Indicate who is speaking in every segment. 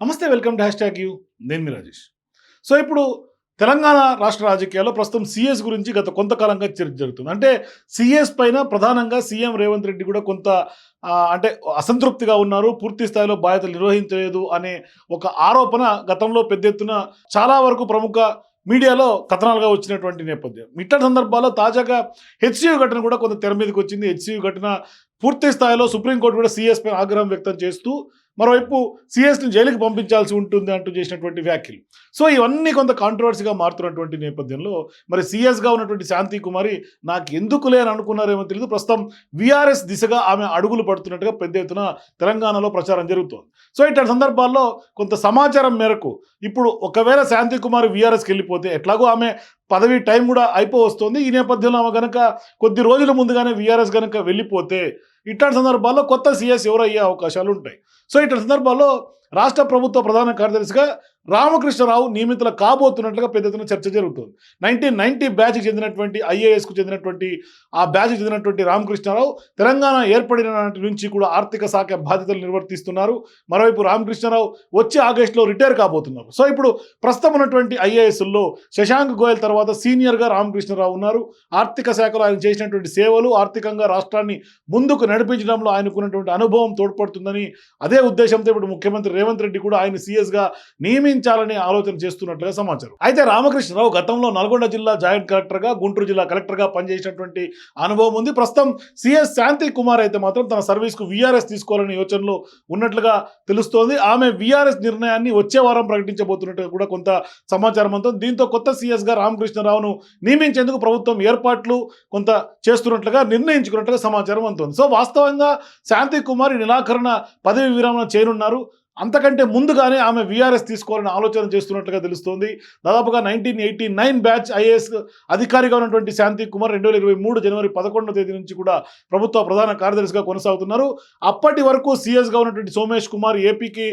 Speaker 1: నమస్తే welcome to hash tag you. నేను మీ రాజేష్. సో ఇప్పుడు తెలంగాణ రాష్ట్ర రాజకీయాల్లో ప్రస్తుతం సిఎస్ గురించి గత కొంతకాలంగా చర్చ జరుగుతుంది. అంటే సిఎస్ పైన ప్రధానంగా సీఎం రేవంత్ రెడ్డి కూడా కొంత అంటే అసంతృప్తిగా ఉన్నారు. పూర్తి స్థాయిలో బాధ్యతలు నిర్వహించలేదు అనే ఒక ఆరోపణ గతంలో పెద్ద ఎత్తున చాలా వరకు ప్రముఖ మీడియాలో కథనాలుగా వచ్చినటువంటి నేపథ్యం. ఇట్లాంటి సందర్భాల్లో తాజాగా హెచ్సియు ఘటన కూడా కొంత తెర మీదకి వచ్చింది. హెచ్సియు ఘటన పూర్తి స్థాయిలో సుప్రీంకోర్టు కూడా సీఎస్ పైన ఆగ్రహం వ్యక్తం చేస్తూ మరోవైపు సిఎస్ని జైలుకి పంపించాల్సి ఉంటుంది అంటూ చేసినటువంటి వ్యాఖ్యలు. సో ఇవన్నీ కొంత కాంట్రవర్సీగా మారుతున్నటువంటి నేపథ్యంలో మరి సిఎస్గా ఉన్నటువంటి శాంతి కుమారి నాకు ఎందుకు లేని అనుకున్నారేమో తెలియదు ప్రస్తుతం విఆర్ఎస్ దిశగా ఆమె అడుగులు పడుతున్నట్టుగా పెద్ద ఎత్తున తెలంగాణలో ప్రచారం జరుగుతోంది. సో ఇట్లాంటి సందర్భాల్లో కొంత సమాచారం మేరకు ఇప్పుడు ఒకవేళ శాంతి కుమారి విఆర్ఎస్కి వెళ్ళిపోతే ఎట్లాగో ఆమె పదవి టైం కూడా అయిపోవస్తుంది. ఈ నేపథ్యంలో ఆమె కనుక కొద్ది రోజుల ముందుగానే విఆర్ఎస్ కనుక వెళ్ళిపోతే ఇట్లాంటి సందర్భాల్లో కొత్త సీఎస్ ఎవరు అయ్యే అవకాశాలు ఉంటాయి. సో ఇట్లాంటి సందర్భాల్లో రాష్ట్ర ప్రభుత్వ ప్రధాన కార్యదర్శిగా రామకృష్ణరావు నియమితులు కాబోతున్నట్లుగా పెద్ద ఎత్తున చర్చ జరుగుతుంది. నైన్టీన్ నైన్టీ బ్యాచ్కి చెందినటువంటి ఐఏఎస్కు చెందినటువంటి ఆ బ్యాచ్కి చెందినటువంటి రామకృష్ణారావు తెలంగాణ ఏర్పడిన నుంచి కూడా ఆర్థిక శాఖ బాధ్యతలు నిర్వర్తిస్తున్నారు. మరోవైపు రామకృష్ణారావు వచ్చే ఆగస్టులో రిటైర్ కాబోతున్నారు. సో ఇప్పుడు ప్రస్తుతం ఉన్నటువంటి ఐఏఎస్ల్లో శశాంక్ గోయల్ తర్వాత సీనియర్గా రామకృష్ణరావు ఉన్నారు. ఆర్థిక శాఖలో ఆయన చేసినటువంటి సేవలు ఆర్థికంగా రాష్ట్రాన్ని ముందుకు నడిపించడంలో ఆయనకున్నటువంటి అనుభవం తోడ్పడుతుందని అదే ఉద్దేశంతో ఇప్పుడు ముఖ్యమంత్రి రేవంత్ రెడ్డి కూడా ఆయన సీఎస్గా నియమించాలని ఆలోచన చేస్తున్నట్లుగా సమాచారం. అయితే రామకృష్ణరావు గతంలో నల్గొండ జిల్లా జాయింట్ కలెక్టర్గా గుంటూరు జిల్లా కలెక్టర్గా పనిచేసినటువంటి అనుభవం ఉంది. ప్రస్తుతం సిఎస్ శాంతి కుమార్ అయితే మాత్రం తన సర్వీస్కు వీఆర్ఎస్ తీసుకోవాలనే యోచనలో ఉన్నట్లుగా తెలుస్తోంది. ఆమె వీఆర్ఎస్ నిర్ణయాన్ని వచ్చే వారం ప్రకటించబోతున్నట్టుగా కూడా కొంత సమాచారం అంతా దీంతో కొత్త సిఎస్గా రామకృష్ణరావును నియమించేందుకు ప్రభుత్వం ఏర్పాట్లు కొంత చేస్తున్నట్లుగా నిర్ణయించుకున్నట్లుగా సమాచారం అందుతుంది. సో వాస్తవంగా శాంతి కుమార్ నిరాకరణ పదవి విరమణ చేయనున్నారు. అంతకంటే ముందుగానే ఆమె విఆర్ఎస్ తీసుకోవాలని ఆలోచన చేస్తున్నట్లుగా తెలుస్తోంది. దాదాపుగా nineteen eighty nine batch IAS అధికారిగా ఉన్నటువంటి శాంతి కుమార్ రెండు వేల ఇరవై మూడు జనవరి పదకొండవ తేదీ నుంచి కూడా ప్రభుత్వ ప్రధాన కార్యదర్శిగా కొనసాగుతున్నారు. అప్పటి వరకు సీఎస్గా ఉన్నటువంటి సోమేష్ కుమార్ ఏపీకి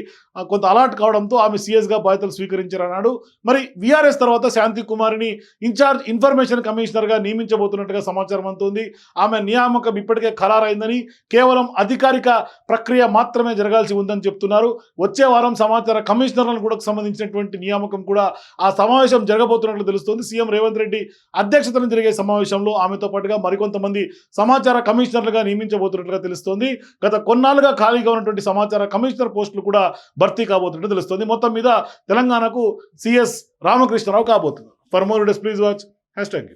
Speaker 1: కొంత అలాట్ కావడంతో ఆమె సీఎస్గా బాధ్యతలు స్వీకరించారన్నాడు. మరి విఆర్ఎస్ తర్వాత శాంతి కుమార్ని ఇన్ఛార్జ్ ఇన్ఫర్మేషన్ కమిషనర్గా నియమించబోతున్నట్టుగా సమాచారం అందుతుంది. ఆమె నియామకం ఇప్పటికే ఖరారైందని కేవలం అధికారిక ప్రక్రియ మాత్రమే జరగాల్సి ఉందని చెప్తున్నారు. వచ్చే వారం సమాచార కమిషనర్లను కూడా సంబంధించినటువంటి నియామకం కూడా ఆ సమావేశం జరగబోతున్నట్లు తెలుస్తోంది. సీఎం రేవంత్ రెడ్డి అధ్యక్షతన జరిగే సమావేశంలో ఆమెతో పాటుగా మరికొంతమంది సమాచార కమిషనర్లుగా నియమించబోతున్నట్లుగా తెలుస్తోంది. గత కొన్నాళ్ళుగా ఖాళీగా ఉన్నటువంటి సమాచార కమిషనర్ పోస్టులు కూడా భర్తీ కాబోతున్నట్టు తెలుస్తోంది. మొత్తం మీద తెలంగాణకు సిఎస్ రామకృష్ణరావు కాబోతున్నారు. For more డెస్ please watch hash tag